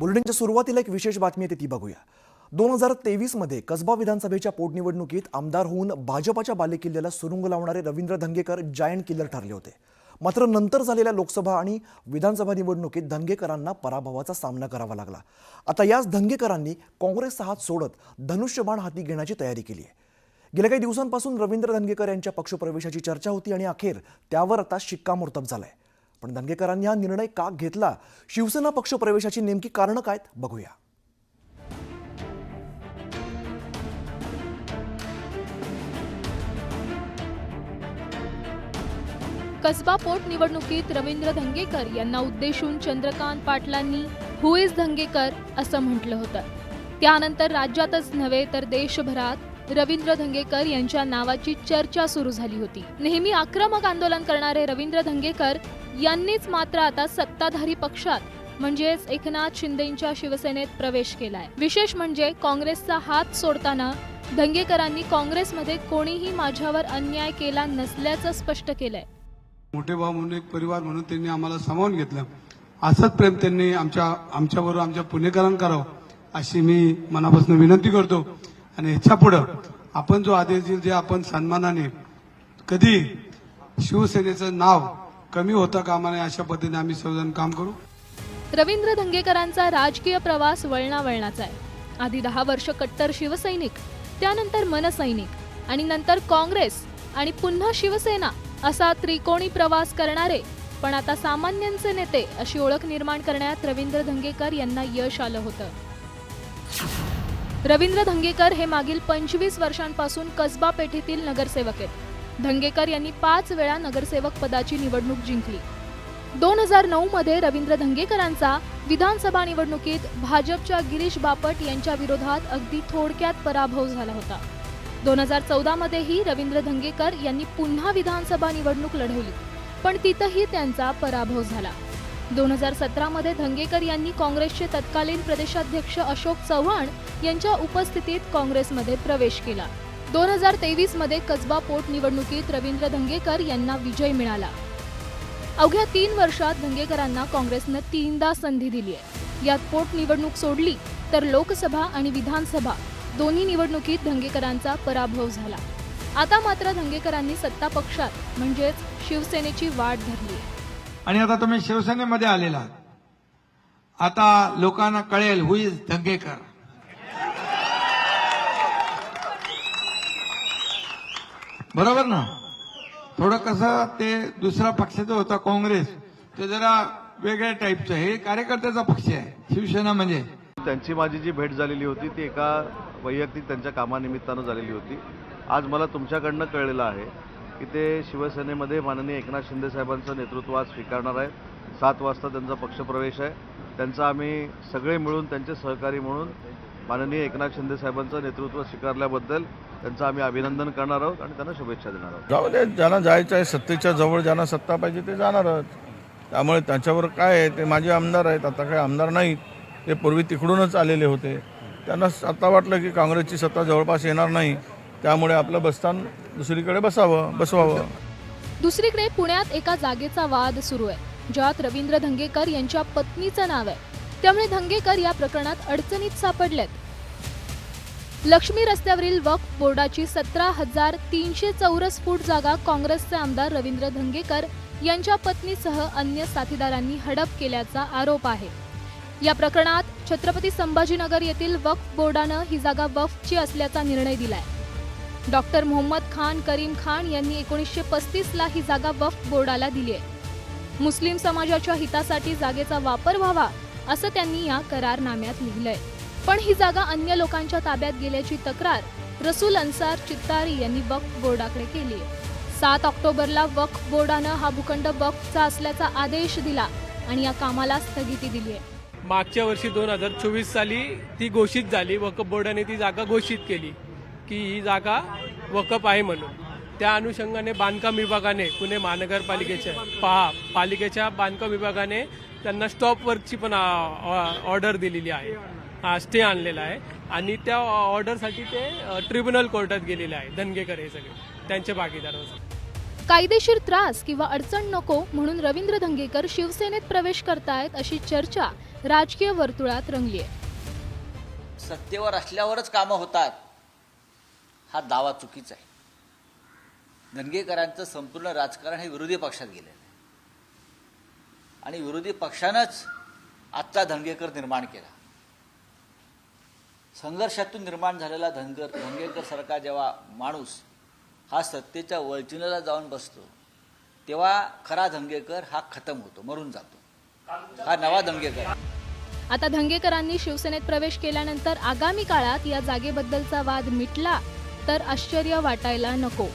बुलेटिनच्या सुरुवातीला एक विशेष बातमी येते ती बघूया. दोन हजार तेवीसमध्ये कसबा विधानसभेच्या पोटनिवडणुकीत आमदार होऊन भाजपाच्या बालेकिल्ल्याला सुरुंग लावणारे रवींद्र धंगेकर जायंट किल्लर ठरले होते. मात्र नंतर झालेल्या लोकसभा आणि विधानसभा निवडणुकीत धंगेकरांना पराभवाचा सामना करावा लागला. आता याच धंगेकरांनी काँग्रेसचा हात सोडत धनुष्यबाण हाती घेण्याची तयारी केली आहे. गेल्या काही दिवसांपासून रवींद्र धंगेकर यांच्या पक्षप्रवेशाची चर्चा होती आणि अखेर त्यावर आता शिक्कामोर्तब झालंय. पण धंगेकरांनी हा निर्णय का घेतला? शिवसेना पक्षप्रवेशाची नेमकी कारणं काय बघूया. कसबा पोटनिवडणुकीत रवींद्र धंगेकर यांना उद्देशून चंद्रकांत पाटलांनी हु इज धंगेकर असं म्हटलं होतं. त्यानंतर राज्यातच नव्हे तर देशभरात रवींद्र धंगेकर यांच्या नावाची चर्चा सुरू झाली होती. नेहमी आक्रमक आंदोलन करणारे रवींद्र धंगेकर यांनीच मात्र आता सत्ताधारी पक्षात म्हणजेच एकनाथ शिंदेंच्या शिवसेनेत प्रवेश केलाय. विशेष म्हणजे काँग्रेसचा हात सोडताना धंगेकरांनी काँग्रेसमध्ये कोणीही माझ्यावर अन्याय केला नसल्याचं स्पष्ट केलंय. मोठे भाऊ म्हणून एक परिवार म्हणून त्यांनी आम्हाला सामावून घेतलं. असंच प्रेम त्यांनी आमच्या आमच्याबरोबर आमच्या पुणेकरांना करावं अशी मी मनापासून विनंती करतो. आणि ह्याच्या पुढं आपण जो आदेश देईल जे आपण सन्मानाने कधी शिवसेनेचं नाव कमी होता कामा नये अशा पद्धतीने आम्ही सर्वजण काम करू. रवींद्र धंगेकरांचा राजकीय प्रवास वळणावळणाचा आहे. आधी दहा वर्ष कट्टर शिवसैनिक त्यानंतर मनसैनिक आणि नंतर काँग्रेस आणि पुन्हा शिवसेना असा त्रिकोणी प्रवास करणारे पण आता सामान्यांचे नेते अशी ओळख निर्माण करण्यात रवींद्र धंगेकर यांना यश आलं होतं. रवींद्र धंगेकर हे मागील पंचवीस वर्षांपासून कसबा पेठेतील नगरसेवक आहेत. धंगेकर यांनी पाच वेळा नगरसेवक पदाची निवडणूक जिंकली. दोन हजार नऊ मध्ये रवींद्र धंगेकरांचा विधानसभा निवडणुकीत भाजपच्या गिरीश बापट यांच्या विरोधात अगदी थोडक्यात पराभव झाला होता. दोन हजार चौदा मध्येही रवींद्र धंगेकर यांनी पुन्हा विधानसभा निवडणूक लढवली पण तिथंही त्यांचा पराभव झाला. दोन हजार सतरामध्ये धंगेकर यांनी काँग्रेसचे तत्कालीन प्रदेशाध्यक्ष अशोक चव्हाण यांच्या उपस्थितीत काँग्रेसमध्ये प्रवेश केला. दोन हजार तेवीसमध्ये कसबा पोटनिवडणुकीत रवींद्र धंगेकर यांना विजय मिळाला. अवघ्या तीन वर्षात धंगेकरांना काँग्रेसनं तीनदा संधी दिली आहे यात पोटनिवडणूक सोडली तर लोकसभा आणि विधानसभा दोन्ही निवडणुकीत धंगेकरांचा पराभव झाला. आता मात्र धंगेकरांनी सत्ता पक्षात म्हणजेच शिवसेनेची वाट धरली आहे आणि आता तुम्ही शिवसेनेमध्ये आलेला आता लोकांना कळेल हुई धंगेकर. बरोबर ना? थोडं कसं ते दुसरा पक्षाचा होता काँग्रेस ते जरा वेगळ्या टाईपचं हे कार्यकर्त्याचा पक्ष आहे शिवसेना म्हणजे. त्यांची माझी जी भेट झालेली होती ती एका वैयक्तिक त्यांच्या कामानिमित्तानं झालेली होती. आज मला तुमच्याकडनं कळलेलं आहे की ते शिवसेनेमध्ये माननीय एकनाथ शिंदे साहेबांचं नेतृत्व आज स्वीकारणार आहेत. सात वाजता त्यांचा पक्षप्रवेश आहे. त्यांचा आम्ही सगळे मिळून त्यांचे सहकारी म्हणून माननीय एकनाथ शिंदे साहेबांचं नेतृत्व स्वीकारल्याबद्दल त्यांचं आम्ही अभिनंदन करणार आहोत आणि त्यांना शुभेच्छा देणार आहोत. जाऊ दे ज्यांना जायचं आहे सत्तेच्या जवळ ज्यांना सत्ता पाहिजे ते जाणारच त्यामुळे त्यांच्यावर काय आहे ते माझे आमदार आहेत आता काही आमदार नाहीत. ते पूर्वी तिकडूनच आलेले होते. त्यांना आता वाटलं की काँग्रेसची सत्ता जवळपास येणार नाही. त्यामुळे आपलं बसतान दुसरीकडे बसावं बसवावं. दुसरीकडे पुण्यात एका जागेचा वाद सुरू आहे ज्यात रवींद्र धंगेकर यांच्या पत्नीचं नाव आहे. त्यामुळे धंगेकर या प्रकरणात अडचणीत सापडलेत. लक्ष्मी रस्त्यावरील वक्फ बोर्डाची सतरा हजार तीनशे चौरस फूट जागा काँग्रेसचे आमदार रवींद्र धंगेकर यांच्या पत्नीसह अन्य साथीदारांनी हडप केल्याचा आरोप आहे. या प्रकरणात छत्रपती संभाजीनगर येथील वक्फ बोर्डानं ही जागा वक्फची असल्याचा निर्णय दिलाय. डॉक्टर मोहम्मद खान करीम खान यांनी एकोणीसशे पस्तीसला ही जागा वक्फ बोर्डाला दिली आहे. मुस्लिम समाजाच्या हितासाठी जागेचा वापर व्हावा असं त्यांनी या करारनाम्यात लिहिलंय. पण ही जागा अन्य लोकांच्या ताब्यात गेल्याची तक्रार रसूल अन्सार चित्तारी यांनी वक्फ बोर्डाकडे केली आहे. सात ऑक्टोबरला वक्फ बोर्डानं हा भूखंड वक्फचा असल्याचा आदेश दिला आणि या कामाला स्थगिती दिली आहे. मागच्या वर्षी दोन हजार चोवीस साली ती घोषित झाली. वकफ बोर्डाने ती जागा घोषित केली की ही जागा वकफ आहे म्हणून. त्या अनुषंगाने बांधकाम विभागाने पुणे महानगरपालिकेच्या पहा पालिकेच्या बांधकाम विभागाने त्यांना स्टॉप वर्कची पण ऑर्डर दिलेली आहे. स्टे आणलेला आहे. आणि त्या ऑर्डरसाठी ते ट्रिब्युनल कोर्टात गेलेले आहे. धनगेकर हे सगळे. त्यांचे भागीदार कायदेशीर त्रास किंवा अडचण नको म्हणून रवींद्र धंगेकर शिवसेनेत प्रवेश करतायत अशी चर्चा राजकीय वर्तुळात रंगली आहे सत्तेवर असल्यावरच कामं होतात. हा दावा चुकीचा आहे. धनगेकरांचं संपूर्ण राजकारण हे विरोधी पक्षात गेलेलं आहे. आणि विरोधी पक्षानंच आजचा धनगेकर निर्माण केला. संघर्षातून निर्माण झालेला धनगर धनगेकर सारखा जेव्हा माणूस हा सत्तेच्या वळचिनेला जाऊन बसतो तेव्हा खरा धनगेकर हा खतम होतो मरून जातो. हा नवा धनगेकर आता धंगेकरांनी शिवसेनेत प्रवेश केल्यानंतर आगामी काळात या जागेबद्दलचा वाद मिटला तर आश्चर्य वाटायला नको.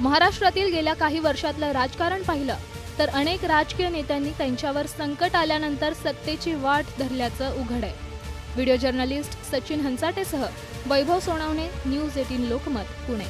महाराष्ट्रातील गेल्या काही वर्षातलं राजकारण पाहिलं तर अनेक राजकीय नेत्यांनी त्यांच्यावर संकट आल्यानंतर सत्तेची वाट धरल्याचं उघड आहे व्हिडिओ जर्नलिस्ट सचिन हंसाटेसह वैभव सोनावणे न्यूज एटीन लोकमत पुणे.